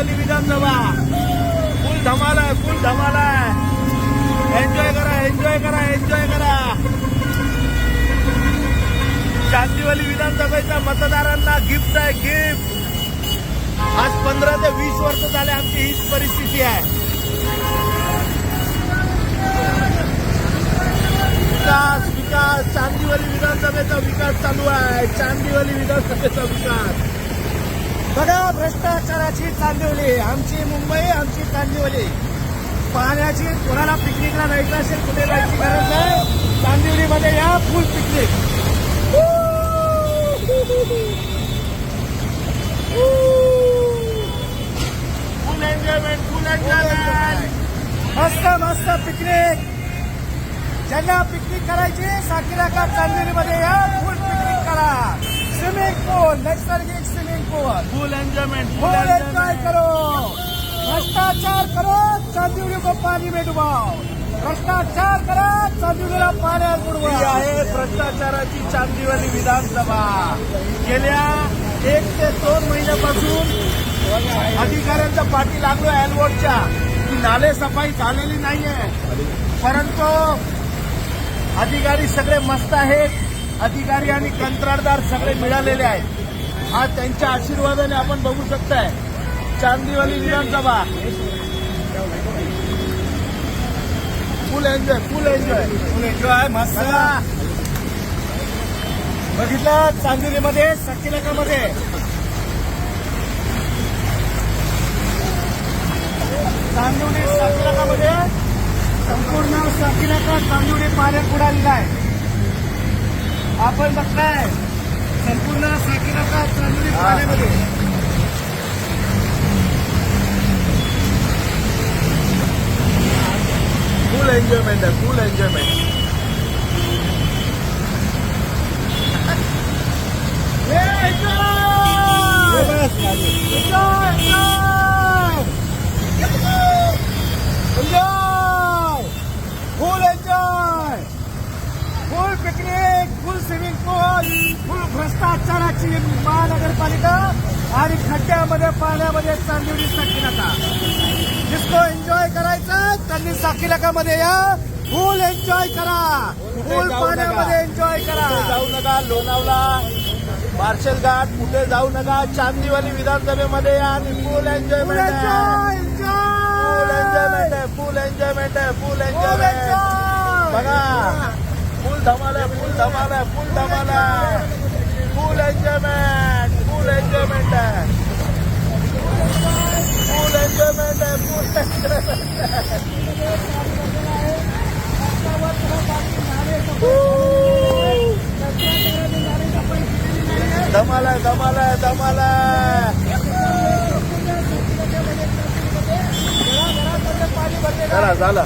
चांदीवली विधानसभा. फुल धमाल आहे फुल धमाल आहे. एन्जॉय करा एन्जॉय करा एन्जॉय करा. चांदीवली विधानसभेच्या मतदारांना गिफ्ट आहे गिफ्ट आज पंधरा ते वीस वर्ष झाले आमची हीच परिस्थिती आहे. विकास विकास. चांदीवली विधानसभेचा विकास चालू आहे. चांदीवली विधानसभेचा विकास. बघा भ्रष्टाचाराची चांदिवली. आमची मुंबई आमची चांदिवली. पाण्याची कोणाला पिकनिकला जायचं असेल कुठे जायची गरज नाही. चांदिवलीमध्ये या full picnic full enjoyment full enjoyment मस्त मस्त पिकनिक ज्यांना पिकनिक करायची साकिराका चांदिवलीमध्ये या फुल फुल एन्जॉयमेंट फुल एंजॉय करो। भ्रष्टाचार करो चांदिवली को पानी में डुबाओ। भ्रष्टाचार करा चांदिवलीला पाण्यात बुडवा आहे भ्रष्टाचाराची चांदीवाली विधानसभा. गेल्या एक ते दोन महिन्यापासून अधिकाऱ्यांचा पाठी लागलो एलवोटच्या की नाले सफाई झालेली नाहीये. परंतु अधिकारी सगळे मस्त आहेत. अधिकारी आणि कंत्राटदार सगळे मिळालेले आहेत. हा त्यांच्या आशीर्वादाने आपण बघू शकताय. चांदीवाली विधानसभा. Full enjoy full enjoy full enjoy मस्त. बघितलं चांदिवलीमध्ये सखीनकामध्ये चांदिवली साकीनाकामध्ये संपूर्ण साकीनाका चांदिवली पाण्यात बुडालेला आहे. आपण बघताय. संपूर्ण साकीनाका चांदिवली हा. पाण्यामध्ये फुल एन्जॉयमेंट आहे फुल एन्जॉयमेंट हे बस, enjoy enjoy enjoy full enjoy full picnic full swimming pool full भ्रष्टाचाराची महानगरपालिका आणि खड्ड्यामध्ये पाण्यामध्ये चांदिवली साखी नका जिसको एन्जॉय करायचं त्यांनी साखी नकामध्ये या. फुल एन्जॉय करा. फुल. पाण्यामध्ये एन्जॉय करा. जाऊ नका. लोणावला मार्शल घाट कुठे जाऊ नका. चांदीवाली विधानसभेमध्ये या आणि फुल एन्जॉयमेंट फुल एन्जॉयमेंट आहे. फुल एन्जॉयमेंट आहे. Full enjoyment. बघा. फुल धमाल आहे. फुल धमाल आहे. फुल धमाल आहे फुल एन्जॉयमेंट फुल एन्जॉयमेंट आहे फुल एन्जॉयमेंट आहे फुल आहे धमाल आहे पाणी भरलेलं. चला झालं.